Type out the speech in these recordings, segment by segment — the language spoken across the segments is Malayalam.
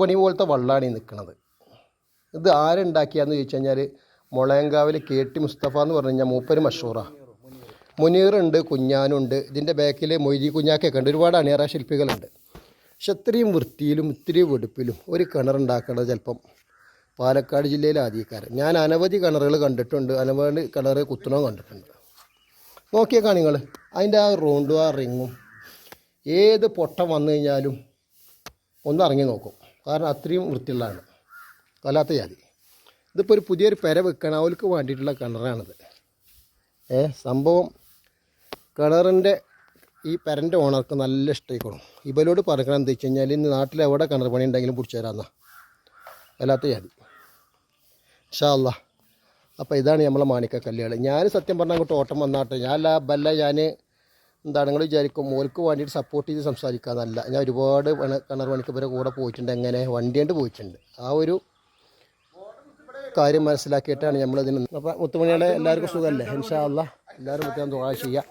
പണി പോലത്തെ വള്ളമാണ് ഈ നിൽക്കുന്നത് ഇത് ആരുണ്ടാക്കിയാന്ന് ചോദിച്ചു കഴിഞ്ഞാൽ മുളയങ്കാവിൽ കെ ടി മുസ്തഫ എന്ന് പറഞ്ഞു കഴിഞ്ഞാൽ മൂപ്പര് മഷൂറ. മുനീറുണ്ട് കുഞ്ഞാനുണ്ട് ഇതിന്റെ ബാക്കിൽ മൊയ്തി കുഞ്ഞാക്കൊക്കെ ഉണ്ട്. ഒരുപാട് അണിയറ ശില്പികളുണ്ട്. പക്ഷെ ഇത്രയും വൃത്തിയിലും ഇത്രയും വെടുപ്പിലും ഒരു കിണറുണ്ടാക്കേണ്ടത് ചിലപ്പം പാലക്കാട് ജില്ലയിലെ ആദ്യക്കാരൻ ഞാൻ അനവധി കിണറുകൾ കണ്ടിട്ടുണ്ട്. അനവധി കിണർ കുത്തണോ കണ്ടിട്ടുണ്ട്. നോക്കിയേക്കാണ് നിങ്ങൾ അതിന്റെ ആ റൗണ്ടും ആ റിങ്ങും. ഏത് പൊട്ടം വന്നു കഴിഞ്ഞാലും ഒന്ന് ഇറങ്ങി നോക്കും. കാരണം അത്രയും വൃത്തിയുള്ളതാണ്. കൊല്ലാത്ത ജാതി. ഇതിപ്പോൾ ഒരു പുതിയൊരു പെര വെക്കണം അവർക്ക് വേണ്ടിയിട്ടുള്ള കിണറാണിത്. ഏ സംഭവം കിണറിന്റെ ഈ പെരന്റെ ഓണർക്ക് നല്ല ഇഷ്ടമായിക്കോളും ഇവരോട് പറക്കണം എന്താ വെച്ച് കഴിഞ്ഞാൽ ഇന്ന് നാട്ടിൽ എവിടെ കിണർ പണി ഉണ്ടെങ്കിലും പിടിച്ചു തരാമെന്നാ വല്ലാത്ത ജാതി. ഷാ അല്ലാ അപ്പോൾ ഇതാണ് നമ്മളെ മാണിക്ക കല്ലുകൾ ഞാൻ സത്യം പറഞ്ഞാൽ അങ്ങോട്ട് ഓട്ടം വന്നാട്ടെ. ഞാൻ അല്ല ബല്ല ഞാൻ എന്താണ് നിങ്ങൾ വിചാരിക്കും? മോൾക്ക് വേണ്ടിയിട്ട് സപ്പോർട്ട് ചെയ്ത് സംസാരിക്കാന്നല്ല ഞാൻ ഒരുപാട് കിണർ പണിക്ക് വരെ കൂടെ പോയിട്ടുണ്ട്. എങ്ങനെ? വണ്ടി കൊണ്ട് പോയിട്ടുണ്ട്. ആ ഒരു കാര്യം മനസ്സിലാക്കിയിട്ടാണ് നമ്മളിതിന് അപ്പോൾ മുത്തുമണിയുടെ എല്ലാവർക്കും സുഖമല്ലേ? ഇൻഷാ അല്ല എല്ലാവരും മുത്തം ദുആ ചെയ്യുക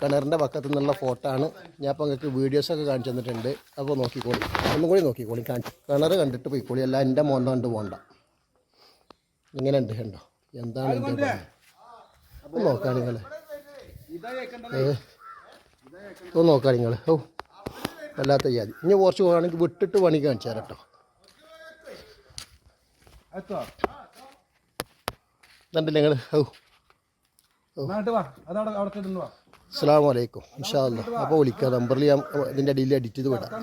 കിണറിന്റെ പക്കത്തു നിന്നുള്ള ഫോട്ടോ ആണ്. ഞാൻ അപ്പോൾ നിങ്ങൾക്ക് വീഡിയോസൊക്കെ കാണിച്ചു തന്നിട്ടുണ്ട്. അപ്പോൾ നോക്കിക്കോളി. ഒന്നും കൂടി നോക്കിക്കോളി. കാണിച്ചു കിണർ കണ്ടിട്ട് പോയിക്കോളി. അല്ല എന്റെ മോന്ത കണ്ട് പോകണ്ട ഇങ്ങനെ ഉണ്ട് കണ്ടോ? എന്താണ് എന്റെ നോക്കാം നിങ്ങൾ ഒന്ന് നോക്കാം നിങ്ങൾ ഓ വല്ലാത്ത ജാതി. ഇനി കുറച്ച് പോകുകയാണെങ്കിൽ വിട്ടിട്ട് പണി കാണിച്ചു തരാം കേട്ടോ. കണ്ടില്ല നിങ്ങൾ ഓ അസ്സാം വലൈക്കും ഇൻഷാ അല്ലാ അപ്പോൾ വിളിക്കാം. നമ്പറിൽ ഞാൻ ഇതിന്റെ അടിയിൽ എഡിറ്റ് ചെയ്ത് വിടാം.